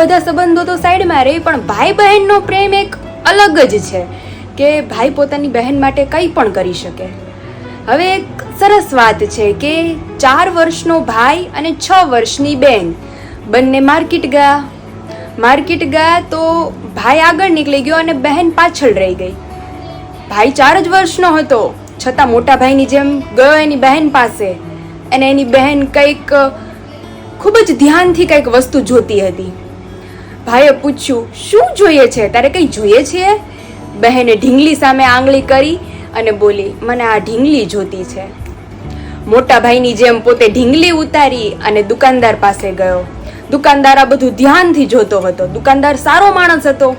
બધા સંબંધો તો સાઈડમાં રહે, પણ ભાઈ બહેનનો પ્રેમ એક અલગ જ છે કે ભાઈ પોતાની બહેન માટે કંઈ પણ કરી શકે. હવે એક સરસ વાત છે કે ચાર વર્ષનો ભાઈ અને છ વર્ષની બેન બંને માર્કેટ ગયા. માર્કેટ ગયા તો ભાઈ આગળ નીકળી ગયો અને બહેન પાછળ રહી ગઈ. ભાઈ ચાર જ વર્ષનો હતો, છતાં મોટા ભાઈની જેમ ગયો એની બહેન પાસે અને એની બહેન કંઈક ખૂબ જ ધ્યાનથી કંઈક વસ્તુ જોતી હતી. ભાઈએ પૂછ્યું, શું જોઈએ છે? તારે કંઈ જોઈએ છે? બહેને ઢીંગલી સામે આંગળી કરી અને બોલી, મને આ ઢીંગલી જોતી છે. મોટા ભાઈની જેમ પોતે ઢીંગલી ઉતારી અને દુકાનદાર પાસે ગયો. દુકાનદાર આ બધું ધ્યાનથી જોતો હતો. દુકાનદાર સારો માણસ હતો.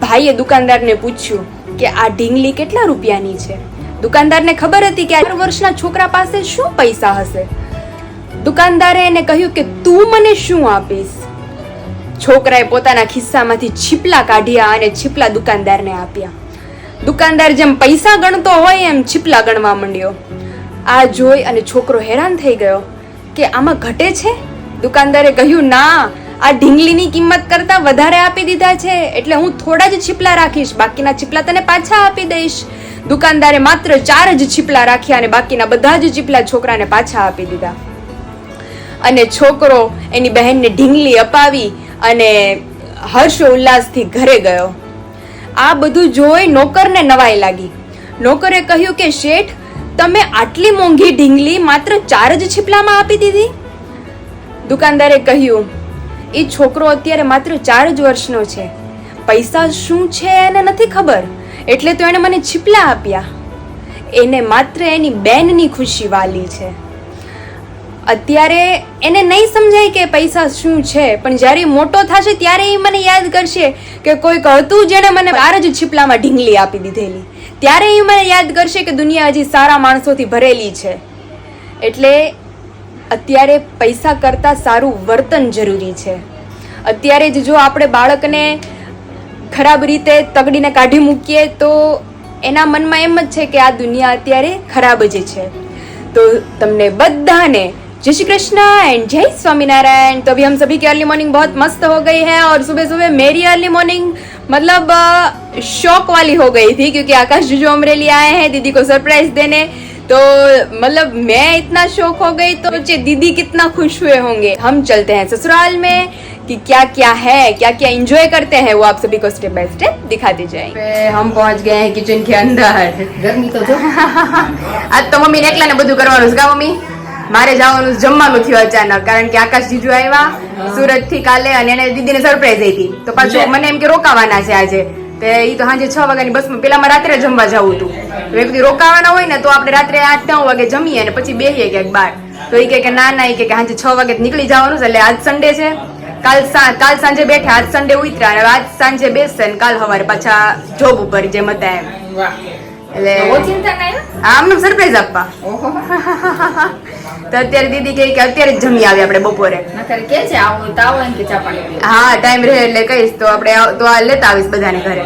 ભાઈએ દુકાનદારને પૂછ્યું કે, આ ઢીંગલી કેટલા રૂપિયાની છે? દુકાનદારને ખબર હતી કે આ વર્ષના છોકરા પાસે શું પૈસા હશે. દુકાનદારે એને કહ્યું કે, તું મને શું આપીશ? છોકરાએ પોતાના ખિસ્સામાંથી છીપલા કાઢ્યા અને છીપલા દુકાનદારને આપ્યા. દુકાનદાર જેમ પૈસા ગણતો હોય એમ છીપલા ગણવા માંડ્યો. આ જોઈ અને છોકરો હેરાન થઈ ગયો કે આમાં ઘટે છે? દુકાનદારે કહ્યું, ના, આ ઢીંગલીની કિંમત કરતાં વધારે આપી દીધા છે, એટલે હું થોડા જ છીપલા રાખીશ, બાકીના છીપલા તને પાછા આપી દઈશ. દુકાનદારે માત્ર ચાર જ છીપલા રાખ્યા અને બાકીના બધા જ છીપલા છોકરાને પાછા આપી દીધા. અને છોકરો એની બહેનને ઢીંગલી અપાવી અને હર્ષ ઉલ્લાસથી ઘરે ગયો. આ બધું જોઈ નોકરને નવાઈ લાગી. નોકરે કહ્યું કે, શેઠ, તમે આટલી મોંઘી ઢીંગલી માત્ર ચાર જ છીપલામાં આપી દીધી? દુકાનદારે કહ્યું એ છોકરો અત્યારે માત્ર ચાર જ વર્ષનો છે. પૈસા શું છે એને નથી ખબર. એટલે તો એણે મને છીપલા આપ્યા. એને માત્ર એની બેનની ખુશી વાલી છે. અત્યારે એને નહીં સમજાય કે પૈસા શું છે, પણ જ્યારે મોટો થશે ત્યારે એ મને યાદ કરશે કે કોઈક હતું જેણે મને બાર જ છીપલામાં ઢીંગલી આપી દીધેલી. ત્યારે એ મને યાદ કરશે કે દુનિયા હજી સારા માણસોથી ભરેલી છે. એટલે અત્યારે પૈસા કરતાં સારું વર્તન જરૂરી છે. અત્યારે જ જો આપણે બાળકને ખરાબ રીતે તગડીને કાઢી મૂકીએ તો એના મનમાં એમ જ છે કે આ દુનિયા અત્યારે ખરાબ જ છે. તો તમને બધાને जय श्री कृष्णा एंड जय स्वामीनारायण तो अभी हम सभी की अर्ली मॉर्निंग बहुत मस्त हो गई है और सुबह सुबह मेरी अर्ली मॉर्निंग मतलब अ, शौक वाली हो गई थी क्योंकि आकाश जी जो अमरेली आए हैं दीदी को सरप्राइज देने तो मतलब मैं इतना शौक हो गई तो सोचिए दीदी कितना खुश हुए होंगे हम चलते हैं ससुराल में कि क्या क्या है क्या क्या एंजॉय करते हैं वो आप सभी को स्टेप बाय स्टेप दिखाते जाएंगे हम पहुंच गए हैं किचन के अंदर ગરમી તો જો આજ તો મમ્મીને એકલાને બધું કરવાનું છે કા મમ્મી મારે જવાનું જમવાનું થયું અચાનક કારણ કે આકાશ જીજુ આવ્યા સુરતથી કાલે અને એને દીદીને સરપ્રાઈઝ હતી તો પાછું મને એમ કે રોકાવાના છે આજે. તે ઈ તો સાંજે છ વાગ્યાની બસમાં પેલા મારે રાત્રે જમવા જવું હતું. તો એક દી રોકાવાના હોય ને તો આપણે રાત્રે આઠ નવ વાગે જમીએ અને પછી બેસીએ ક્યાંક બાર તો એ કે કે ના ના એ કે સાંજે છ વાગે નીકળી જવાનું છે એટલે આજ સન્ડે છે. કાલ કાલ સાંજે બેઠા આજ સન્ડે ઉતર્યા અને આજ સાંજે બેસશે ને કાલ સવારે પાછા જોબ ઉપર જેમ હતા એમ. એટલે? આમને સરપ્રાઈઝ આપવા. તો અત્યારે દીદી કહે કે અત્યારે જ જમી આવી આપણે બપોરે. કે છે આવું હોય તો આવો એમ કે ચા પાણી હા ટાઈમ રહે એટલે કહીશ તો આપણે તો આ લેતા આવીશ બધાને ઘરે.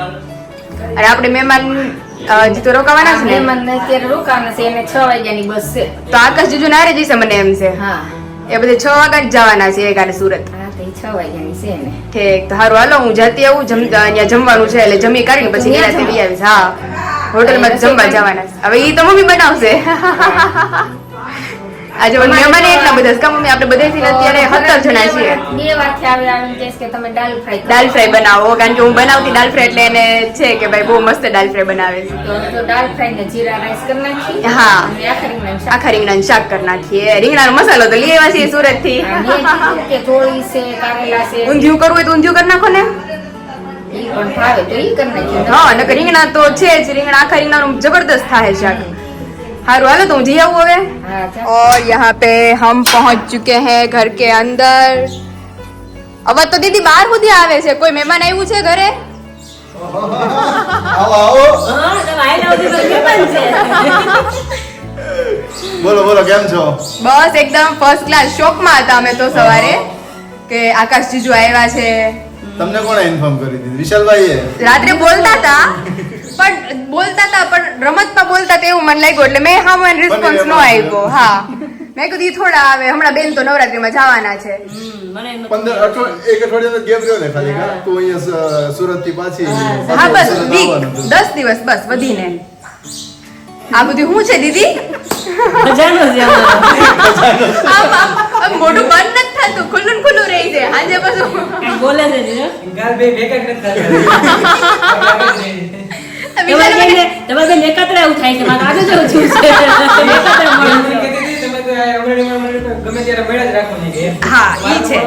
અને આપણે મહેમાન જે હજી તો રોકાવાના છે ને? અત્યારે રોકાવાના છે એને છ વાગ્યાની બસ છે. તો આકાશ જીજુ નારે જશે મને એમ છે. હા. એ બધે છ વાગ્યા જ જવાના છે એ ગાડે સુરત છ વાગ્યાની છે ને ઠીક તો સારું હાલો હું જતી આવું જમ અહીંયા જમવાનું છે એટલે જમી કાઢીને પછી નિરાંતે આવીશ હા. હોટલમાં જમવા જવાના હવે એ તો મમ્મી બનાવશે. આજે મહેમાન એટલા બધા કા મમ્મી આપણે બધેથી અત્યારે સત્તર જણા છીએ. બે વારથી આવે આવીને કહેશે કે તમે દાલ ફ્રાય દાલ ફ્રાય બનાવો. કારણ કે હું બનાવતી દાલ ફ્રાય એટલે એને છે કે ભાઈ બહુ મસ્ત દાલ ફ્રાય બનાવે છે. તો દાલ ફ્રાય ને જીરા રાઈસ કરી નાખી હા. આખા રીંગણા શાક. આખા રીંગણાનું શાક કરી નાખીએ. રીંગણાનો મસાલો તો લઈ આવ્યા છીએ સુરતથી ઊંધિયું કરવું હોય તો ઊંધિયું કરી નાખો ને. પણ ભાવે તો ઈ કરી નાખ્યું હા નકર રીંગણા તો છે જ રીંગણા આખા રીંગણાનું જબરદસ્ત થાય શાક સારું હાલો તો હું જઈ આવું હવે હા ચાલ. और यहाँ पे हम पहुंच चुके हैं घर के अंदर अब तो दीदी बाहर સુધી આવે છે કોઈ મહેમાન આવ્યું છે ઘરે આવો આવો બોલો બોલો કેમ છો બસ એકદમ ફર્સ્ટ ક્લાસ શોકમાં હતા અમે તો સવારે કે આકાશ જીજુ આવ્યા છે તમને કોણે ઇન્ફોર્મ કરી દીધી? વિશાલભાઈએ? રાત્રે બોલતા હતા પણ બોલતા હતા પણ રમતમાં બોલતા હતા એવું મને લાગ્યું એટલે મેં હા મને રિસ્પોન્સ નો આવ્યો. હા. મેં કીધું ઈ થોડા આવે હમણાં બેન તો નવરાત્રીમાં જવાના છે. હમ, મને એમ પંદર અઠવાડિયે એક અઠવાડિયાનો ગેપ રહ્યો ને ખાલી હા? તું અહીંયા સુરતથી પાછી હા, હા બસ વીક દસ દિવસ બસ વધીને. આ બધું શું છે દીદી? ખજાનો છે આમ મોઢું બંધ નથી થતું ખુલ્લું ખુલ્લું રહી છે આજે પાછું. બોલે છે. ગાલ બે ભેગા જ નથી એકાત્રે એવું થાય છે મારે આજે છે. ગમે ત્યારે જ કે. હા, ઈ છે.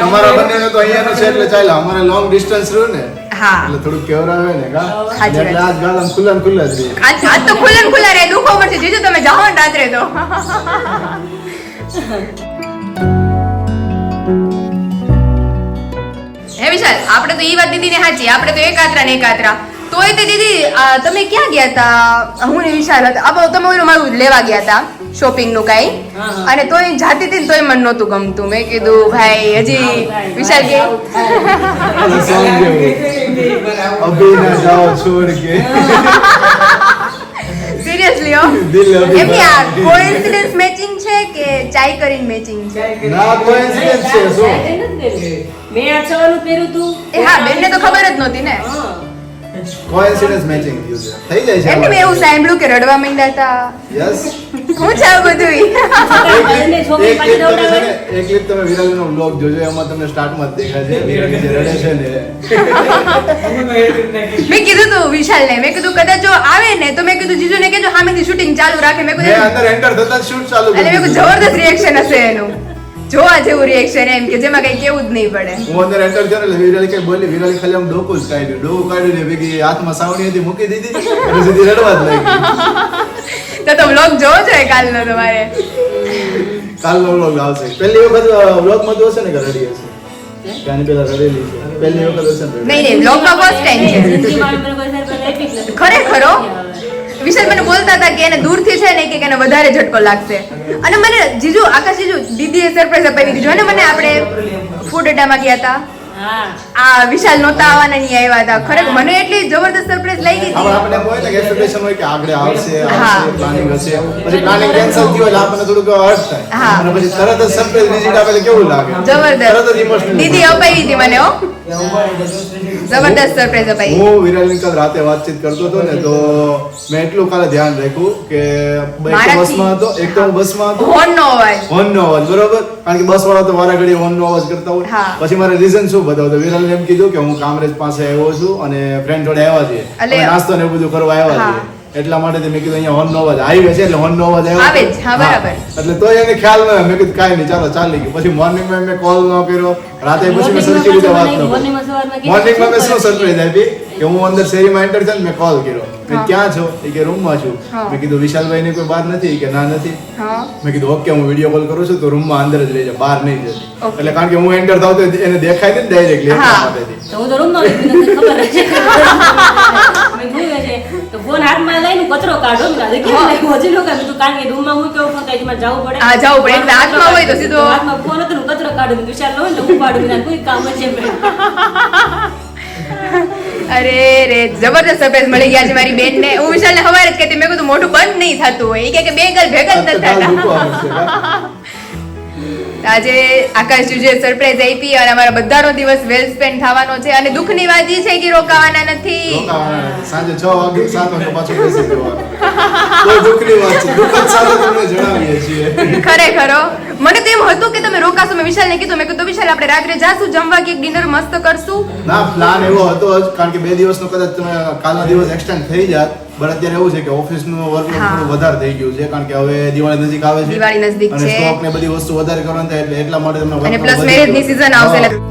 તમારા બંનેને તો અહીંયાનું છે એટલે ચાલે અમારે લોંગ ડિસ્ટન્સ રહ્યું ને. હા. એટલે થોડુંક કેવરાવે ને કા? એટલે આજ ગાલ આમ ખુલ્લા ખુલ્લા જ રહે. આજ આજ તો ખુલ્લા ખુલ્લા રહે દુખો પડશે જીજુ તમે જાઓ ને રાત્રે તો. હે વિશાલ આપણે તો એ વાત દીદી ને સાચી આપણે તો એકાત્રા ને એકાત્રા. તોય તે દીદી તમે ક્યાં ગયા હતા હું ને વિશાલ હતા. અબો તમે ઓલું મારું લેવા ગયા હતા શોપિંગનું કાઈ. અને તોય જાતી હતી તોય મને નહોતું ગમતું. મેં કીધું ભાઈ હજી વિશાલ કે. સિરિયસલી હો. એમની આ કોઇન્સિડન્સ મેચિંગ છે કે ચાઈ કરીને મેચિંગ છે? ના કોઇન્સિડન્સ છે શું? મેં આ પહેર્યું તું. એ હા બેનને તો ખબર જ નહોતી ને. હા. કોઇન્સિડન્સ મેચિંગ થયું છે થઈ જાય છે એમને મેં એવું સાંભળ્યું કે રડવા માંડ્યા હતા યસ હું આ બધું. એક તમે જોજો. એમાં તમને સ્ટાર્ટમાં જ દેખાય છે વિરાલ જે રડે છે ને. તો એ રીતે નાખી. મેં કીધું તું વિશાલ ને મેં કીધું કદાચ જો આવે ને તો મેં કીધું જીજુ ને કેજો સામેથી શૂટિંગ ચાલુ રાખે. મેં મેં કીધું અંદર એન્ટર થતા જ શૂટ ચાલુ એટલે મેં કીધું જબરદસ્ત રિએક્શન હશે એનું. જોવા જેવું રિએક્શન એમ કે જેમાં કઈ કેવું જ નહીં પડે. હું અંદર એન્ટર કર્યો એટલે વિરાલી કઈ બોલી વિરાલી ખાલી આમ ડોકું જ કાઢ્યું ડોકું કાઢ્યું ને ભેગી હાથમાં સાવણી હતી મૂકી દીધી એટલે સીધી રડવા જ લાગી. તો તો વ્લોગ જોવો છો કાલનો તમારે? કાલનો vlog આવશે. પહેલી વખત વ્લોગમાં જોશે ને કે રડી હશે? કે આની રડેલી છે. પહેલી વખત હશે ને નહીં નહીં વ્લોગમાં ફર્સ્ટ ટાઈમ છે. ખરેખર? વિશાલ મને બોલતા હતા કે એને દૂરથી છે ને કે એને વધારે ઝટકો લાગશે. અને મને જીજુ આકાશ જીજુ દીદીએ સરપ્રાઈઝ અપાવી દીધું. અને મને આપણે ફૂડ અડામાં ગયા હતા. આ વિશાલ નહોતા આવવાના નહીં આવ્યા હતા. ખરેખર મને એટલી જબરદસ્ત સરપ્રાઈઝ લાગી ગઈ હતી આપણે કોઈ હોય એક્સપેક્ટેશન હોય કે આગળ આવશે આવશે પ્લાનિંગ હશે. પછી પ્લાનિંગ કેન્સલ થયું એટલે આપણને થોડુંક હર્ટ થાય. અને પછી તરત જ સરપ્રાઈઝ વિઝિટ આપે એટલે કેવું લાગે? તરત જ ઇમોશનલ દીદી અપાવી હતી મને હો. જબરદસ્ત સરપ્રાઈઝ ભાઈ. હું વિરાલની કાલ રાતે વાતચીત કરતો હતો ને તો મેં એટલું કાલે ધ્યાન રાખ્યું કે બસમાં હતો એક તો બસમાં હતો. હોર્નનો અવાજ. હોર્નનો અવાજ બરોબર? કારણ કે બસ વાળા તો વારા ઘડી હોર્નનો અવાજ કરતા હોય. પછી મારે રીઝન શું બતાવું? તો વિરાલે એમ કીધું કે હું કામરેજ પાસે આવ્યો છું અને ફ્રેન્ડ જોડે આવ્યા છીએ. નાસ્તો ને બધું કરવા આવ્યા. છીએ. એટલા માટે મેં કીધું અહીંયા હોર્નનો અવાજ હાઈવે છે એટલે હોર્નનો અવાજ આવ્યો આવે હા, બરાબર. એટલે તોય એને ખ્યાલ ન મેં કીધું કાઈ નહીં ચાલો ચાલી ગયું. પછી મોર્નિંગમાં મેં કોલ ન કર્યો. રાતે પછી મેં સરખી રીતે વાત ન મોર્નિંગ મોર્નિંગમાં મેં શું સરપ્રાઈઝ આપી? કે હું અંદર શેરીમાં એન્ટર થયો મેં કોલ કર્યો. કે ક્યાં છો? એ કે રૂમમાં છું. મેં કીધું વિશાલભાઈ ની કોઈ બહાર નથી? કે ના નથી. મેં કીધું ઓકે હું વીડિયો કોલ કરું છું. તો રૂમમાં અંદર જ રહેજે બહાર નહીં જતી. એટલે કારણ કે હું એન્ટર થાવ તો એને દેખાય ને ડાયરેક્ટલી એટલા માટે હું તો રૂમમાં ખબર. મેં. તો ફોન હાથમાં લઈને કચરો કાઢો ને કીધું, કેમ લાગ્યું? હજી લોકો મેં કારણ કે રૂમમાં હું કેવું ફોન કાઢી મારે જવું પડે? હા, જવું પડે. એટલે હાથમાં હોય તો સીધો- હાથમાં ફોન હતો કચરો કાઢું. વિશાલ લો ને તો ઉપાડું મેં કોઈ કામ જ છે. અરે રે જબરદસ્ત સરપ્રાઈઝ મળી ગયા છે મારી બેનને. હું વિશાલ ને સવારે જ કહેતી મેં કીધું મોઢું બંધ નહીં થતું હોય. એ કહે કે બે ગલ ભેગા જ નથી થતા. આજે આકાશ જુજે સરપ્રાઈઝ આપી અને અમારા બધાનો દિવસ વેલ સ્પેન્ડ થવાનો છે અને દુઃખની વાત એ છે કે રોકાવાના નથી. સાંજે 6 વાગે 7 વાગે પાછો બેસી જવાનું. દુઃખની વાત છે. દુઃખ સાથે તમને જણાવીએ છીએ. ખરેખર. મને તો એમ હતું કે તમે રોકાશો. મેં વિશાલને કીધું મેં કીધું વિશાલ આપણે રાત્રે જાશું જમવા કે ડિનર મસ્ત કરશું? ના પ્લાન એવો હતો જ કારણ કે બે દિવસનો કદાચ તમે કાલનો દિવસ એક્સટેન્ડ થઈ જાત. પણ અત્યારે એવું છે કે ઓફિસનું વર્કલોડ હા. થોડું વધારે થઈ ગયું છે કારણ કે હવે દિવાળી નજીક આવે છે દિવાળી નજીક અને સ્ટોક ને બધી વસ્તુ વધારે કરવાનું થાય એટલે એટલા માટે તમને અને પ્લસ plus વધી ની ગયું. આવશે એટલે-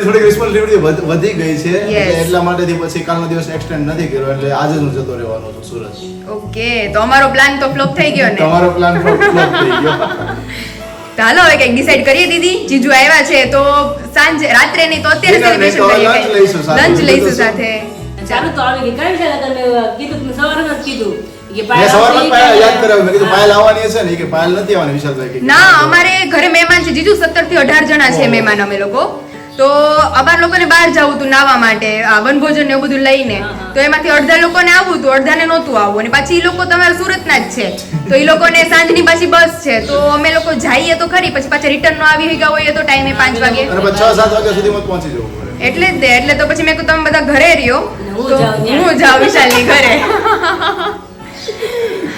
થોડીક રિસ્પોન્સિબિલિટી વધી ગઈ છે. એટલે માટેથી પછી કાલનો દિવસ એક્સટેન્ડ નથી કર્યો એટલે આજે હું જતો રહેવાનો છું સુરત. ઓકે તો અમારો પ્લાન તો ફ્લોપ થઈ ગયો ને. તમારો પ્લાન ફ્લોપ થઈ ગયો. તો હાલો હવે કંઈક ડિસાઈડ કરીએ દીદી. જીજુ આવ્યા છે તો સાંજે રાત્રે નહીં તો અત્યારે સેલિબ્રેશન કરીએ. લંચ લઈશું સાથે. ચાલુ તો આવી ગઈ. કઈ છે તમે કીધું તમે? સવારે જ કીધું. મેં મેં ને. અમારે ઘરે મહેમાન છે. જીજુ સત્તરથી અઢાર જણા છે મહેમાન અમે લોકો. તો અમારા લોકોને બહાર જવું હતું નાવા માટે આ વનભોજન ને એવું બધું લઈને. તો એમાંથી અડધા લોકોને આવવું હતું અડધાને નહોતું આવવું અને પાછી એ લોકો તમારા સુરતના જ છે. તો એ લોકોને સાંજની પાછી બસ છે. તો અમે લોકો જઈએ તો ખરી. પછી પાછા રિટર્ન નો આવી ગયા હોઈએ તો ટાઈમે પાંચ વાગે. છ સાત વાગ્યા સુધી પહોંચી જવું પડે એટલે જ દે એટલે તો પછી મેં કીધું તમે બધા ઘરે રહ્યો. હું તો જાઉં ત્યાં. હું જાઉં વિશાલની ઘરે.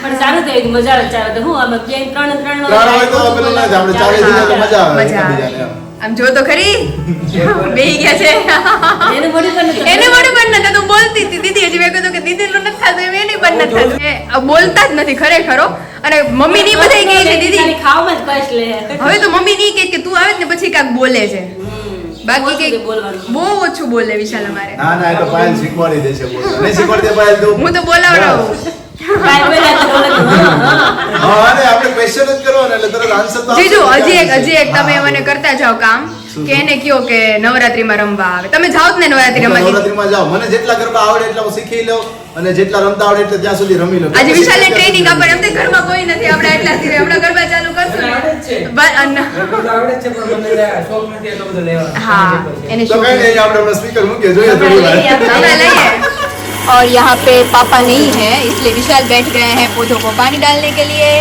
પણ સારું થયું મજા આવે ચાલે. તો હું આમાં ત્રણ ત્રણ ત્રણ હોય તો પેલું ના આપણે ચારે તો મજા આવે મજા આવે. આમ જો તો ખરી. બેહી ગયા છે. એનું મોઢું પણ એને મોઢું બંધ નતું બોલતી હતી દીદી. હજી મેં કીધું કે દીદી નું નથી થતું એમ એને બંધ નથી થતું બોલતા જ નથી ખરેખરો અને મમ્મી ની બધાય કહે છે દીદી. ખાવામાં જ લે. હવે તો મમ્મી ની કહે કે તું આવે જ ને પછી કાક બોલે છે. બાકી કે બહુ ઓછું બોલે વિશાલ અમારે. ના ના એ તો પાયલ શીખવાડી દેશે બોલતા. નહીં શીખવાડી દે પાયલ તો. હું તો બોલાવડાવું. કાંઈ બોલ્યા તો બોલે તો હા, હા. હા અને આપણે ક્વેશ્ચન જ કરવાનો એટલે તરત આન્સર તો જીજુ આપશે. હજી એક હજી એક તમે કરતા જાઓ કામ. કે એને કયો કે નવરાત્રીમાં રમવા આવે. તમે જાઓ ને નવરાત્રી નવરાત્રીમાં જાઉં. મને જેટલા ગરબા આવડે એટલા હું શીખી લઉં. અને જેટલા રમતા આવડે એટલે ત્યાં સુધી રમી લો આજે વિશાલને ટ્રેનિંગ આપણે એમ તો ઘરમાં કોઈ નથી. આપણે એટલા હમણાં ગરબા ચાલુ કરશું. આવડે જ છે. ને. બ- અન- એટલું બધું આવડે જ છે પણ મને લે- શોખ નથી એટલો બધો લેવાનો. हाँ એને તો શું કઈ નહીં આપણે હમણાં સ્પીકર મૂકીએ જોઈએ થોડી વાર हमें लगे और यहाँ पे पापा नहीं है इसलिए विशाल बैठ गए हैं पौधों को पानी डालने के लिए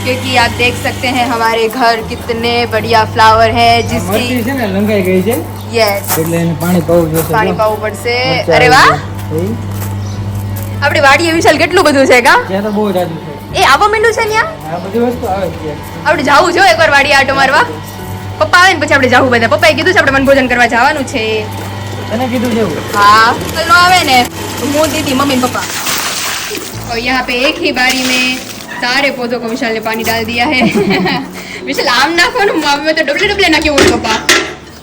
क्योंकि आप देख सकते हैं हमारे घर कितने बढ़िया फ्लावर है મરચી जिसकी છે ને લંગાઈ ગઈ છે यस એટલે એને પાણી પાવું જોશે પાણી પાવું પડશે મરચાં અરે વાહ આવી ગઈ. આપણી વાડીએ વિશાલ કેટલું બધું છે કા ત્યાં તો બહુ જાજુ છે એ આવવા માંડ્યું છે ત્યાં આ બધી વસ્તુ આવે છે આપણે જાવું છે હો એકવાર વાડીએ આટો મારવા પપ્પા આવે ને પછી આપણે જાવું બધા પપ્પાએ કીધું છે આપણે વનભોજન કરવા જવાનું છે તને કીધું છે એવું हाँ कल नो आवे ने હું दीदी मम्मी पापा और यहाँ पे एक ही बारी में सारे पौधों को विशाल ने पानी डाल दिया है विशाल आम नाखो ને મમ્મી તો ડબલે ડબલે નાખ્યું બોલ પપ્પા ડબલ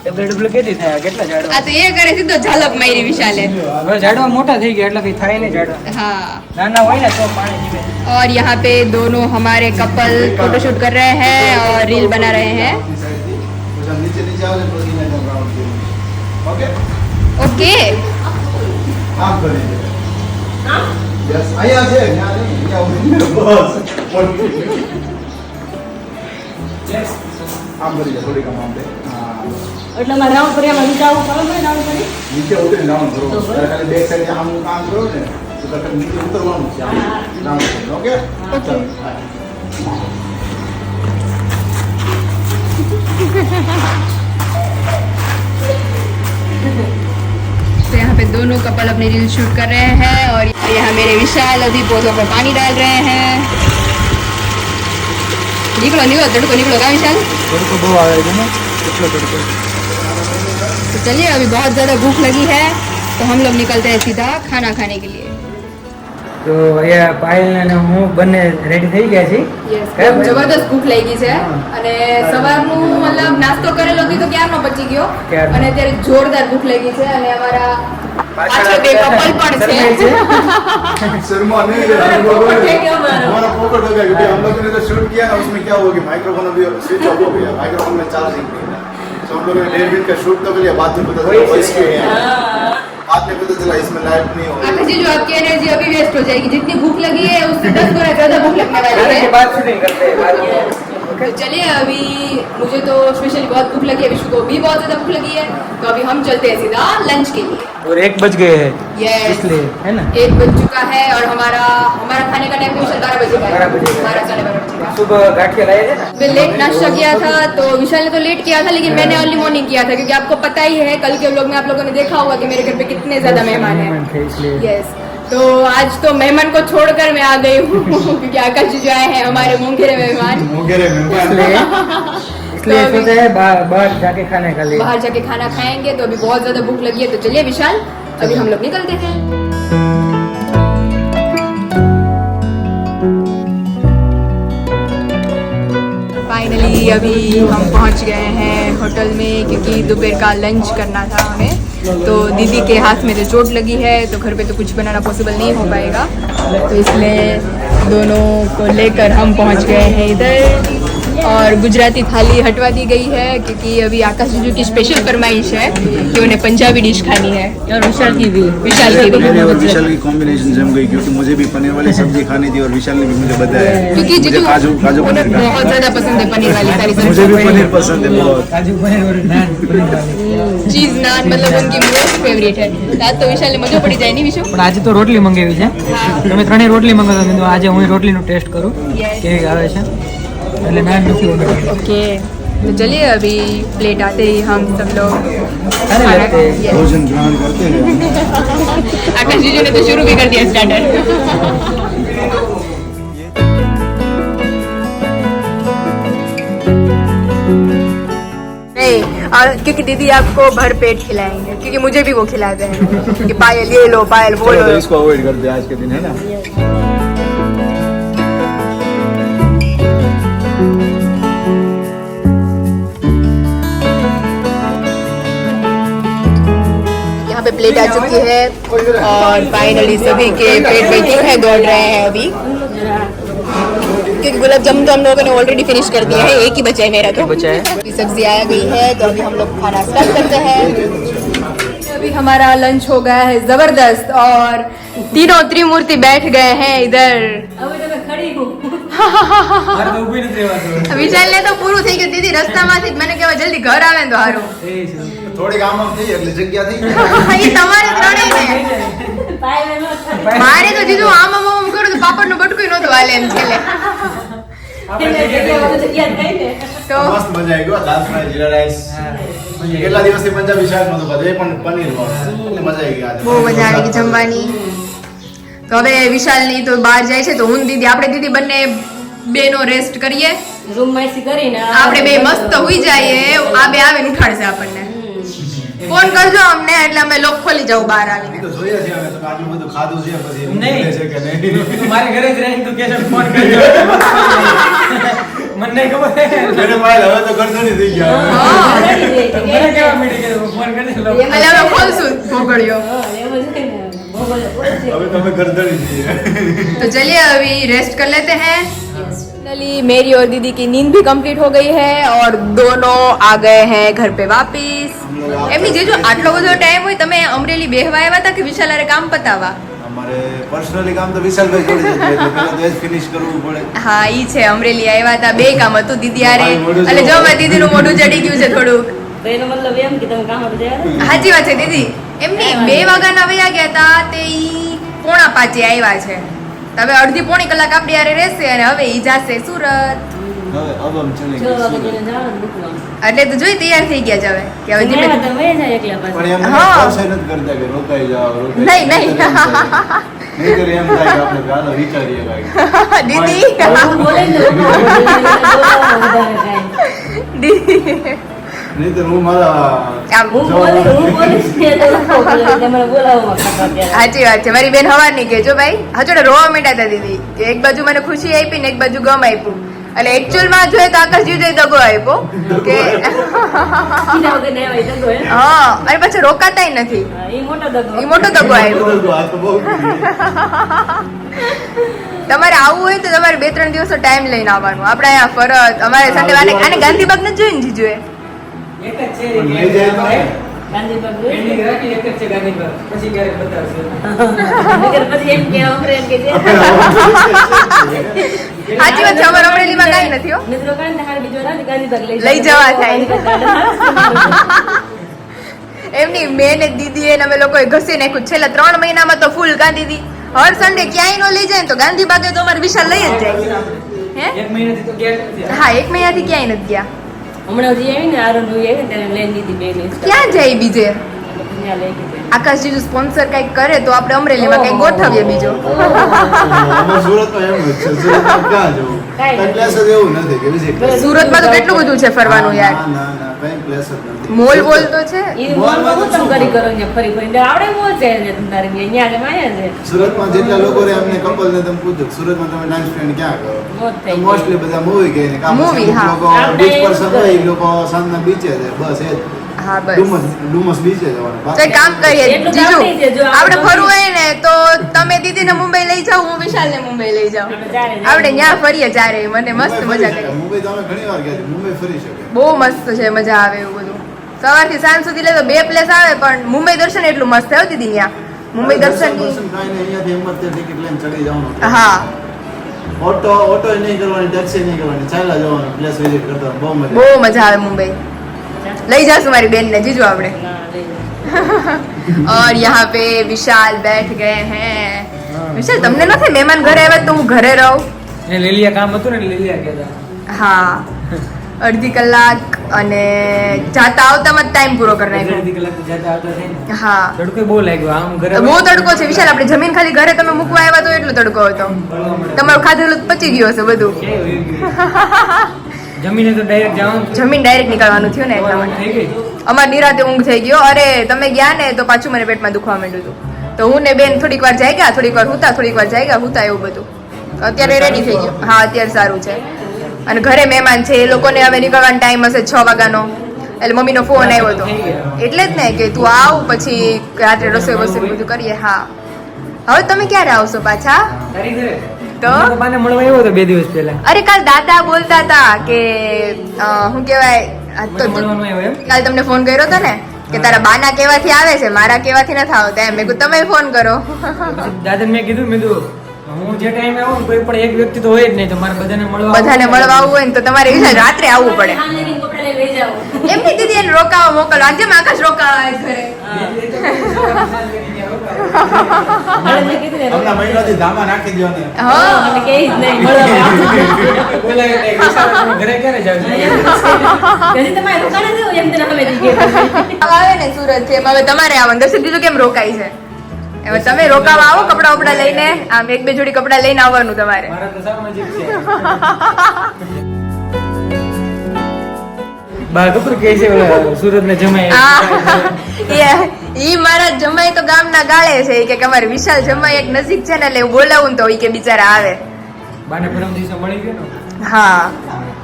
ડબલ કેટલી થાય કેટલા આ ઝાડવા તો એ કરે સીધો ઝાલક મારી વિશાલે હવે ઝાડવા મોટા થઈ ગયા એટલે કઈ થાય નહીં ઝાડવા हाँ નાના હોય ને તો પાણી જીવે और यहाँ पे दोनों हमारे कपल फोटोशूट कर रहे हैं और रील बना रहे हैं પછી નીચે નીચે આવે ને પછી એને round કરીએ. ઓકે ओके આમ કરી દે Yes, અહીંયા છે ત્યાં નહીં અહીંયા ઉભી રહે. બસ આમ એટલે મારે રાઉન્ડ ફરી આમાં નીચે આવવું પડે ને રાઉન્ડ ફરી? નીચે ઉતરી રાઉન્ડ કરો તો બરાબર. તારે ખાલી બેક સાઈડ આમ કામ કરો ને તો તારે ખાલી નીચે ઉતરવાનું છે આમ રાઉન્ડ કરો ઓકે ચાલ હા. तो यहाँ पे दोनों कपल अपनी रील शूट कर रहे हैं और यहाँ मेरे विशाल अभी पौधों पर पानी डाल रहे हैं निकलो निकलो तड़को निकलो का विशाल તડકો બહુ આવે છે ને કેટલો તડકો तो चलिए अभी बहुत ज़्यादा भूख लगी है तो हम लोग निकलते हैं सीधा खाना खाने के लिए તો અહીંયા પાયલ અને હું બંને રેડી થઈ ગયા છીએ એકદમ જબરદસ્ત ભૂખ લાગી છે અને સવારનું મતલબ નાસ્તો કરેલો હતી તો ક્યારનો પચી ગયો ક્યારનો. અને અત્યારે જોરદાર ભૂખ લાગી છે અને અમારા પાછળ બે કપલ પણ છે शर्मा नहीं रहा हम लोगों पोपट ने है क्या हमारा? हमारा पोपट हो गया क्योंकि हम लोगों ने जो शूट किया ना उसमें क्या हुआ कि माइक्रोफोन अभी स्विच ऑफ हो गया माइक्रोफोन में चार्जिंग नहीं था तो हम लोगों ने डेढ़ मिनट का शूट तो कर बाद में पता चला बच गए हैं। बाद में पता चला इसमें लाइट नहीं हो आकाश जी जो आपकी एनर्जी अभी वेस्ट हो जाएगी जितनी भूख लगी है उससे दस गुना ज़्यादा भूख लगने वाली है। बाद शूटिंग करते हैं तो चलिए अभी मुझे तो स्पेशली बहुत भूख लगी है विशु को भी बहुत ज़्यादा भूख लगी है तो अभी हम चलते हैं सीधा लंच के लिए। और एक बज गए हैं. इसलिए है ना? एक बज चुका है और हमारा हमारा खाने का टाइम विशाल बारह बजे का है। 12 बजे बारह साढ़े बारह बजे का। सुबह लाए थे मैं लेट नाश्ता किया था तो विशाल ने तो लेट किया था लेकिन मैंने अर्ली मॉर्निंग किया था क्योंकि आपको पता ही है कल के व्लॉग में आप लोगों ने देखा होगा कि मेरे घर पे कितने ज़्यादा मेहमान है। इसलिए। यस तो आज तो मेहमान को छोड़कर मैं आ गई हूँ क्योंकि आकाश जी जो आए हैं हमारे मोंगेरे मेहमान। मोगेरे में इसलिए इसलिए तो सोचा है बाहर जाके खाने का लिए। बाहर जाके खाना खाएँगे तो अभी बहुत ज़्यादा भूख लगी है तो चलिए विशाल अभी हम लोग निकलते हैं। फाइनली अभी हम पहुँच गए हैं होटल में क्योंकि दोपहर का लंच करना था हमें। तो दीदी के हाथ में तो चोट लगी है तो घर पे तो कुछ बनाना पॉसिबल नहीं हो पाएगा तो इसलिए दोनों को लेकर हम पहुंच गए हैं इधर और गुजराती थाली हटवा दी गई है क्योंकि अभी आकाश जीजू की स्पेशल फरमाइश है कि उन्हें पंजाबी डिश खानी है और विशाल की भी विशाल की भी मेरे और विशाल की कॉम्बिनेशन जम गई क्योंकि मुझे भी पनीर वाली सब्जी खानी थी और विशाल ने भी मुझे बताया क्योंकि मुझे जीजू काजू काजू उन्हें पनीर बहुत का ज्यादा पसंद है पनीर वाली सारी मुझे सब्जी भी पनीर पसंद है बहुत કાજુ પનીર और નાન પનીર વાળી. चीज नान मतलब उनकी मोस्ट फेवरेट है तो आज तो विशाल ने मजा पड़ी जाए नहीं विशु પણ આજે તો રોટલી મંગાવી છે તમે ત્રણેય રોટલી મંગાવો મેં કીધું આજે હું રોટલીનું ટેસ્ટ કરું Yes. કેવી આવે છે ओके तो चलिए अभी प्लेट आते ही हम सब लोग भोजन ग्रहण करते हैं। आकाश जी ने तो शुरू भी कर दिया स्टार्टर और क्योंकि दीदी आपको भर पेट खिलाएँगे क्योंकि मुझे भी वो खिलाते हैं कि पायल ये लो पायल वो लो। तो इसको अवॉइड कर दे आज के दिन है ना? पे प्लेट आ चुकी है और फाइनली सभी के पेट में जो है दौड़ रहे हैं अभी क्योंकि गुलाब जामुन तो हम लोगों ने ऑलरेडी फिनिश कर दिया है एक ही बचा है मेरा तो बचा है। अभी सब्जी आ गई है तो अभी हम लोग खाना स्टार्ट करते हैं अभी हमारा लंच हो गया है जबरदस्त और तीनों त्रिमूर्ति बैठ गए हैं इधर હવે તમે ખડી હું મારે તો ઊભી નથી રહેવાતું. વિશાલ ને તો પૂરું થઈ ગયું દીદી રસ્તામાંથી જ મને કહેવાય જલ્દી ઘર આવે ને તો સારું એ છે. થોડીક આમ આમ થઈ એટલે જગ્યા થઈ એ તમારે ત્રણેય મારે તો દીધું આમ આમ આમ કરું તો પાપડનું બટકું નહોતું હાલે એમ છેલ્લે. આપણે એટલે જગ્યા જગ્યા જગ્યા થઈ ને તો? મસ્ત મજા આવી ગયો દાલ ફ્રાય જીરા રાઈસ. કેટલા દિવસથી પંજાબી શાક નતું ખાધું? પણ પનીર મજા આવી ગઈ બહુ મજા આવી ગઈ જમવાની. તો હવે વિશાલની તો બહાર જાય છે તો હું દીદી આપણે દીદી બંને બેનો રેસ્ટ કરીએ. રૂમ કરીને આપણે બે મસ્ત હોઈ જઈએ. આ બે આવીને ઉઠાડશે આપણને. ફોન કરજો અમને એટલે અમે લોક ખોલી જાવ બહાર એ આવીને તો જોઈએ છે હવે તો આટલું બધું ખાધું છે પછી એવું નહીં. છે કે નહીં તું મારી ઘરે જ રહીને તું કહેશે કે ફોન કરજો મને નહીં ખબર મેડમ આયેલ, હવે તો ગરદની થઈ ગયા હા રેડી રહી છે. મને કેવા મીડી કે ફોન કરજે લો. એટલે અમે ખોલશું ભોગળ્યો હા, એવું છે ને. બહુ બધું બોલે છે. હવે તમે ગરદની છીએ तो चलिए अभी रेस्ट कर लेते हैं फाइनली मेरी और दीदी की नींद भी कंप्लीट हो गई है और दोनों आ गए हैं घर पे वापिस એમની જેજો આટલો બધો ટાઈમ હોય તમે અમરેલી બેહવા આવ્યા હતા કે વિશાલ હારે કામ પતાવા અમારે પર્સનલી કામ તો વિશાલભાઈ જોડે જ એટલે પહેલા તો ફિનિશ કરવું પડે. હા ઈ છે અમરેલી આવ્યા હતા બે કામ હતું દીદી આરે એટલે જો. મારી દીદીનું મોઢું ચડી ગયું છે થોડુંક. તો એનો મતલબ એમ કે તમે કામ હતા? સાચી વાત છે દીદી. એમની બે વાગ્યાના વયા ગયા હતા તે ઈ પોણા પાંચે આવ્યા છે. હવે અડધી પોણી કલાક આપણી હારે રહેશે અને હવે ઈ જાશે સુરત. એટલે તો જોઈ તૈયાર થઈ ગયા છે હવે કે હવે ધીમે. પણ એમ કરતા કે રોકાઈ રોકાઈ નહીં, નહીં. નહીંતર એમ થાય કે આપણે વિચારીએ. દીદી. દીદી નહીંતર હું મારા. સાચી વાત છે મારી બેન હવાની કે જો ભાઈ હજુ રોવા હતા દીદી કે એક બાજુ મને ખુશી આપી ને એક બાજુ ગમ આપ્યું એટલે એકચ્યુઅલમાં જોઈએ તો આકાશજી દગો આપ્યો કે હે. અને પછી રોકાતાય નથી. હા, ઈ મોટો દગો. એ મોટો દગો આવ્યો આ તો બહુ તમારે આવવું હોય તો તમારે બે ત્રણ દિવસો ટાઈમ લઈને આવવાનું. આપણે અહીંયા ફરત અમારે સન્ડે અને ગાંધીબાગ ને જોઈને જીજુએ? એક જ છે પણ લઈ જાય તો ને. ગાંધીબાગ સાચી વાત છે અમારે અમરેલીમાં કઈ નથી હો. મિત્રો કાંઈ ને બીજો ના ગાંધીબાગ લઈ લઈ જવા થાય. એમની મેં ને દીદી એને અમે લોકોએ ઘસી નાખ્યું. છેલ્લા ત્રણ મહિનામાં તો ફૂલ ગાંધી દી હર સન્ડે ક્યાંય નો લઈ જાય તો ગાંધી બાગે તો અમારે વિશાલ લઈ જ જાય. હે? એક મહિનાથી તો ગયા જ નથી. હા એક મહિનાથી ક્યાંય નથી ગયા. હમણાં જે આવી ને આરોન આવી ત્યારે લઈ દીધી બે ક્યાં જાય બીજે? ત્યાં લઈ સ્પોન્સર કંઈક કરે તો આપણે અમરેલીમાં કંઈક ગોઠવીએ બીજો. સુરતમાં તો કેટલું બધું છે ફરવાનું યાર? ના ના ના મોલ બોલ તો છે? મોલ મોલમાં હું કરી? કરો ને ફરી ફરી આવડે મોલ છે ને તમારે અહીંયા કે માયા છે. સુરતમાં જેટલા લોકો રહે અમને કપલ ને તમે પૂછો સુરતમાં તમે ડાન્સ ફ્રેન્ડ ક્યાં કરો. મોસ્ટલી બધા મૂવી ગઈ. ને કામ મૂવી હા. બીચ પર સમય એ લોકો સાંજના બીચે છે બસ એ જ. હા બસ ડુમસ ડુમસ બીચે જવાનું. તો કામ કરીએ એટલું જીજુ આપણે ફરવું હોય ને તો તમે દીદીને મુંબઈ લઈ જાવ હું વિશાલને મુંબઈ લઈ જાઉં. આપણે ત્યાં ફરીએ ચારે મને મસ્ત મજા કરી. મુંબઈ તો અમે ઘણી વાર ગયા છે. મુંબઈ ફરી શકે. બહુ મસ્ત છે મજા આવે એવું બધું. સવારથી સાંજ સુધી લે તો બે પ્લેસ આવે પણ મુંબઈ દર્શન એટલું મસ્ત છે હો દીદી ત્યાં મુંબઈ દર્શન હા. ઓટો ઓટો નહીં કરવાની ટેક્સી નહીં કરવાની ચાલ્યા જવાનું પ્લેસ વિઝિટ કરતા. બહુ મજા બહુ મજા આવે મુંબઈ. લઈ જાશું મારી બેન ને જીજુ આપણે હા, લઈ જાઓ. और यहाँ पे विशाल बैठ गए हैं વિશાલ તમને નથી મહેમાન ઘરે આવે તો હું ઘરે રહું એ લીલિયા કામ હતું ને એટલે લીલિયા કહેતા હા અડધી કલાક અને જાતા આવતામાં ટાઈમ પૂરો કરી નાખ્યો અડધી કલાક જતા આવતા થઈ ને હા તડકો બહુ લાગ્યો આમ ઘરે બહુ તડકો છે વિશાલ આપણે જમીન ખાલી ઘરે તમે મૂકવા આવ્યા તો એટલો તડકો હતો બળવા મળે. તમારું ખાધેલું તો પચી ગયું હશે બધું ક્યાંય વહી ગયું. જમીને તો ડાયરેક્ટ જવાનું જમીન ડાયરેક્ટ નીકળવાનું થયું ને એટલા માટે. અમાર નિરાતે ઊંઘ થઈ ગયો. અરે તમે ગયા ને તો પાછું મને પેટમાં દુખવા માંડ્યું હતું. તો હું ને બેન થોડીક વાર જાગ્યા થોડીક વાર હુતા થોડીક વાર જાગ્યા હુતા એવું બધું. અત્યારે રેડી થઈ ગયો. હા અત્યારે સારું છે. અને ઘરે મહેમાન છે એ લોકોને હવે નીકળવાનો ટાઈમ હશે છ વાગ્યાનો. એટલે મમ્મીનો ફોન આવ્યો હતો એટલે જ ને કે તું આવ પછી રાત્રે રસોઈ વસોઈ બધું કરીએ. હા. હવે તમે ક્યારે આવશો પાછા? તો? બાને મળવા આવ્યો હતો બે દિવસ પહેલા. અરે કાલ દાદા બોલતા હતા કે શું કહેવાય આ તો મળવાનું આવ્યો એમ. કાલ તમને ફોન કર્યો હતો ને કે તારા બાના કેવાથી આવે છે મારા કેવાથી નથી આવતા એમ. મેં કીધું તમે ફોન કરો. દાદા મેં કીધું મેં કીધું હું જે ટાઈમે આવું કોઈ પણ એક વ્યક્તિ તો હોય જ નહીં તમારે બધાને મળવા બધાને મળવા આવવું હોય ને તો તમારે વિશાલ રાત્રે આવવું પડે. એમની દીદી એને રોકાવા મોકલો. આજે આકાશ રોકાવા ઘરે તમારે આવવાનું. દર્શક બીજું કેમ રોકાય છે? હવે તમે રોકાવા આવો કપડા વપડા લઈને આમ એક બે જોડી કપડા લઈને આવવાનું તમારે. બા કહે છે સુરત ને જમાય ઈ મારા જમાઈ તો ગામના ગાળે છે કે અમારે વિશાલ જમાય એક નજીક છે ને એટલે હું બોલાવું તો ઈ કે બિચારા આવે. બાને પરમ દિવસે મળી ગયો ને? હા.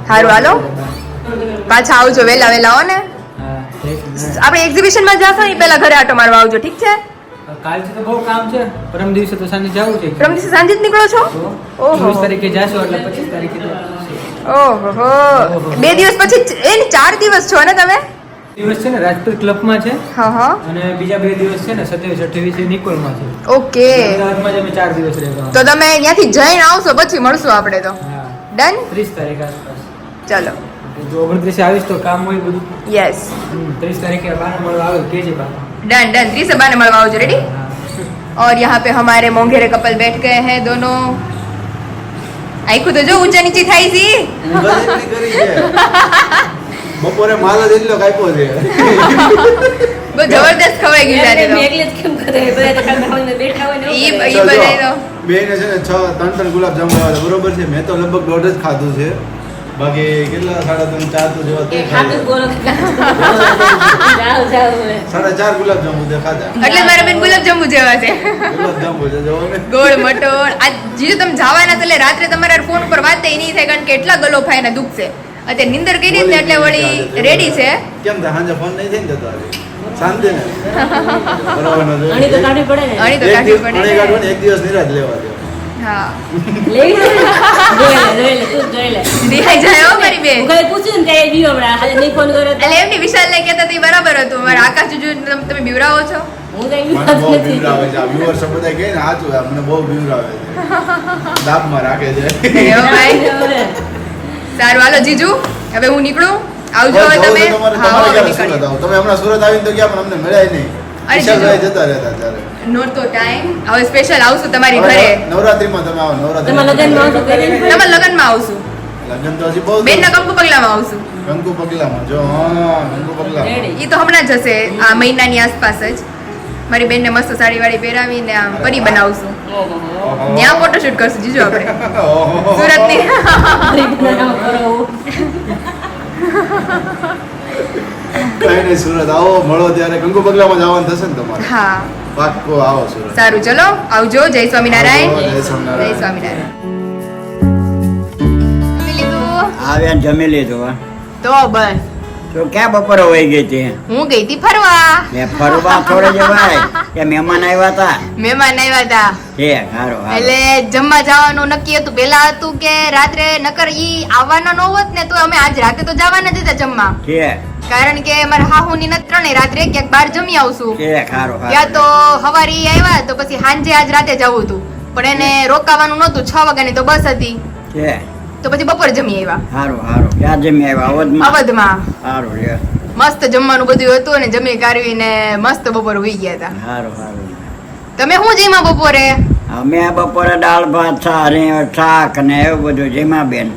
સારું હાલો. પાછા આવજો વેલા વેલા હો ને. આપણે એક્ઝિબિશનમાં જાશો ને પહેલા ઘરે આટો મારવા આવજો ઠીક છે? કાલથી તો બહુ કામ છે. પરમ દિવસે તો સાંજે જવું છે. પરમ દિવસે સાંજે જ નીકળો છો? ઓહો. ચોવીસ તારીખે જાશો એટલે પચીસ તારીખે તો આવશે. ઓહો બે દિવસ પછી જ- એ ને ચાર દિવસ છો ને તમે દિવસ છે ને રાજપૂત ક્લબમાં છે હા હા અને બીજા બે દિવસ છે ને સત્યાવીસ અઠ્યાવીસ એ નિકોલમાં છે ઓકે અમદાવાદમાં જ અમે ચાર દિવસ રહેવા તો તમે ત્યાંથી જઈને આવશો પછી મળશું આપણે તો હા ડન ત્રીસ તારીખ આસપાસ ચલો જો ઓગણત્રીસે આવીશ તો કામ હોય બધું યસ હમ, ત્રીસ તારીખે બાને મળવા આવે કે છે બા डन डन तीसरे बार મળવા આવજો રેડી और यहाँ पे हमारे मोंघेरे कपल बैठ गए हैं दोनों આખું તો જો ઊંચા નીચી થાય છે. એટલી બપોરે માલ જ એટલો કાપ્યો છે. બહુ જબરદસ્ત ખવાઈ ગયું એટલે મેં એકલી જ કેમ કરે? બધા તો ખાલી બેઠા હોય ને ઈ એ બધાય તો. બેને છે ને છ ત્રણ ત્રણ ગુલાબ જાંબુ બરોબર છે? મેં તો લગભગ દોઢ જ ખાધું છે. બાકી કેટલા સાડા ત્રણ ચાર તો જેવા તે એ ખાતું જ બોલો. કે જાઓ, જાઓ હવે. સાડા ચાર ગુલાબ જાંબુ ખાધા. એટલે મારા બેન ગુલાબ જાંબુ જેવા છે. ગુલાબ જાંબુ ગોળ મટોળ. જીજુ તમે જવાના એટલે રાત્રે તમારા ફોન ઉપર વાત થઈ નહીં થાય કારણ કે એટલા ગલો ફાય ને દુખશે અત્યારે નિંદર કરી છે એટલે વળી રેડી છે કેમ થાય? સાંજે ફોન નહીં થાય ને જતો શાંતિ ને. બરાબર અણી તો કાઢવી પડે ને. અણી તો કાઢવી પડે એક દિવસ નિરાજ લેવા દો. હા. લેવી જોઈ લે તું જોઈ લે. દિહાઈ જાય હો મારી બેન. હું પૂછ્યું ને ત્યારે બીવો હમણાં હાલે નહીં ફોન કર્યો એટલે એમની વિશાલ ને કહેતા હતા બરાબર હતું. મારા આકાશ જુજુ તમે બીવરાવો છો? હું કઈ. બીવરાવે છે. આ બધા કહે ને સાચું અમને બહુ બીવરાવે છે. દાબમાં રાખે છે. હવે. સારું હાલો જીજુ. હવે હું નીકળું. આવજો હવે તમે. હા તમે હમણાં સુરત આવીને તો ગયા પણ અમને મળ્યા નહીં. વિશાલભાઈ. જતા રહેતા ત્યારે. નોટ તો ટાઈમ. હવે સ્પેશિયલ આવશું તમારી ઘરે. નવરાત્રીમાં તમે આવો નવરાત્રી આવશું લગ્ન તો હજી બહુ બેન ના કંકુ પગલામાં આવશું. કંકુ પગલામાં જો હા કંકુ પગલામાં. Ready. એ તો હમણાં જ હશે આ મહિનાની આસપાસ જ. મારી બેનને મસ્ત સાડી વાળી પહેરાવીને આમ પરી બનાવશું. ત્યાં ફોટોશૂટ કરશું જીજો આપણે. સુરતની. કઈ નહીં સુરત આવો મળો ત્યારે કંકુ પગલામાં જવાનું થશે ને તમારે. હા. પાક્કો આવો સુરત. સારું ચલો આવજો. જય સ્વામિનારાયણ. જય સ્વામિનારાયણ. જય સ્વામિનારાયણ. આવ્યા જમી લીધું તો બસ. તો ક્યાં બપોરે વહી ગઈ હતી? હું ગઈ હતી ફરવા. મે ફરવા થોડે જવાય કે મહેમાન આવ્યા હતા મહેમાન આવ્યા હતા છે હારો એટલે જમવા જવાનું નક્કી હતું. પેલા હતું કે રાત્રે નકર ઈ આવવાના નો હોત ને તો અમે આજ રાતે તો જવાના જ હતા જમવા. છે કારણ કે મારા હાહુ ની ત્રણે રાત્રે ક્યાંક બહાર જમી આવશું. ત્યાં તો હવારી આવ્યા તો પછી સાંજે આજ રાતે જવું હતું. પણ એને રોકાવાનું નહોતું છ વાગ્યાની તો બસ હતી. તો પછી બપોર જમી આવ્યા. હારો હારો. ક્યાં જમી આવ્યા? અવધમાં? અવધમાં. હારો મસ્ત જમવાનું બધું હતું અને જમી કાઢવીને મસ્ત બપોર ઉઈ ગયા હતા. હારો હારો. તમે શું જમ્યા બપોરે? અમે બપોરે દાળ ભાત શાક ને એવું બધું જમ્યા બેન.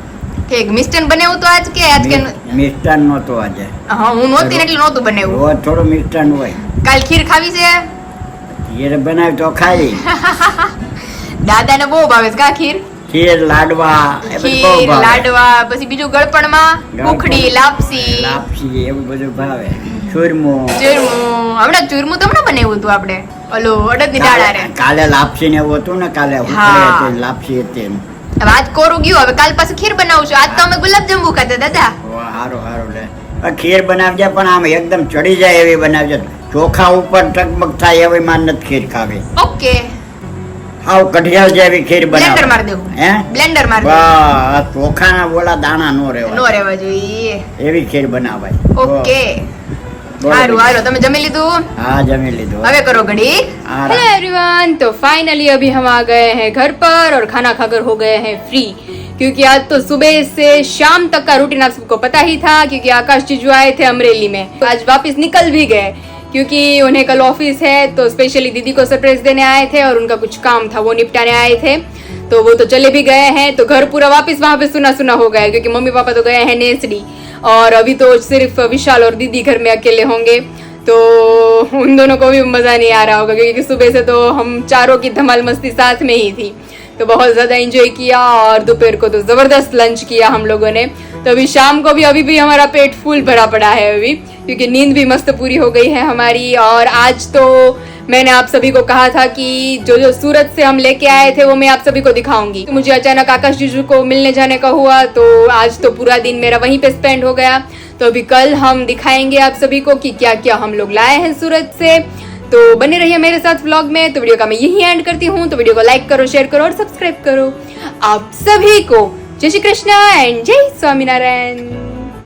ઠીક મિસ્ટન બનાવ્યું તો આજ કે આજ કે મિષ્ટાન નહોતું આજે. હા હું નહોતી એટલે નહોતું બનાવ્યું. રોજ થોડું મિસ્ટન હોય. કાલ ખીર ખાવી છે? ખીર બનાવી તો ખાઈ. દાદાને બહુ ભાવે છે કા ખીર? ખીર લાડવા ખીર લાડવા પછી બીજું ગળપણમાં માં ઉખડી લાપસી. લાપસી એવું બધું ભાવે. ચૂરમું. ચૂરમું. હમણાં ચૂરમું તો હમણાં બનાવ્યું હતું આપણે. ઓલું અડદની દાળ કાલે- લાપસી ને એવું હતું ને કાલે. લાપસી હતી હવે આજ કોરું ગયું હવે કાલ પાછું ખીર બનાવશું આજ તો અમે ગુલાબ જાંબુ ખાતા દાદા. વાહ, હારું હારું લે. આ ખીર બનાવજે પણ આમ એકદમ ચડી જાય એવી બનાવજે. ચોખા ઉપર ટકમક થાય એવી માન નથી ખીર ખાવી. ઓકે. હાવ કઢિયા જેવી ખીર બ્લેન્ડર મારી દેવું. હે? બ્લેન્ડર માર દેવું. બસ ચોખાના બોલા દાણા નો નો રહેવા રહેવા જોઈએ. એવી ખીર બનાવાય. ઓકે. સારું બીજું. હાલો તમે જમી લીધું હા જમી લીધું હવે કરો ઘડી આરામ. हेलो एवरीवन तो फाइनली अभी हम आ गए हैं घर पर और खाना खाकर हो गए हैं फ्री क्योंकि आज तो सुबह से शाम तक का रूटीन आप सबको पता ही था क्योंकि आकाश जीजू आए थे अमरेली में तो आज वापस निकल भी गए क्योंकि उन्हें कल ऑफिस है तो स्पेशली दीदी को सरप्राइज देने आए थे और उनका कुछ काम था वो निपटाने आए थे तो वो तो चले भी गए हैं तो घर पूरा वापस वहां पे सुना सुना हो गया क्योंकि मम्मी पापा तो गए हैं नेसड़ी और अभी तो सिर्फ़ विशाल और दीदी घर में अकेले होंगे तो उन दोनों को भी मज़ा नहीं आ रहा होगा, क्योंकि सुबह से तो हम चारों की धमाल मस्ती साथ में ही थी। तो बहुत ज़्यादा इंजॉय किया और दोपहर को तो ज़बरदस्त लंच किया हम लोगों ने। तो अभी शाम को भी, अभी भी हमारा पेट फुल भरा पड़ा है अभी। क्योंकि नींद भी मस्त पूरी हो गई है हमारी। और आज तो मैंने आप सभी को कहा था कि जो जो सूरत से हम लेके आए थे, वो मैं आप सभी को दिखाऊँगी। तो मुझे अचानक आकाश जीजू को मिलने जाने का हुआ तो आज तो पूरा दिन मेरा वहीं पे स्पेंड हो गया। तो अभी कल हम दिखाएँगे आप सभी को कि क्या क्या हम लोग लाए हैं सूरत से। तो बने रहिए मेरे साथ व्लॉग में। तो वीडियो का मैं यही एंड करती हूँ। तो वीडियो को लाइक करो शेयर करो और सब्सक्राइब करो। आप सभी को जय श्री कृष्णा एंड जय स्वामीनारायण।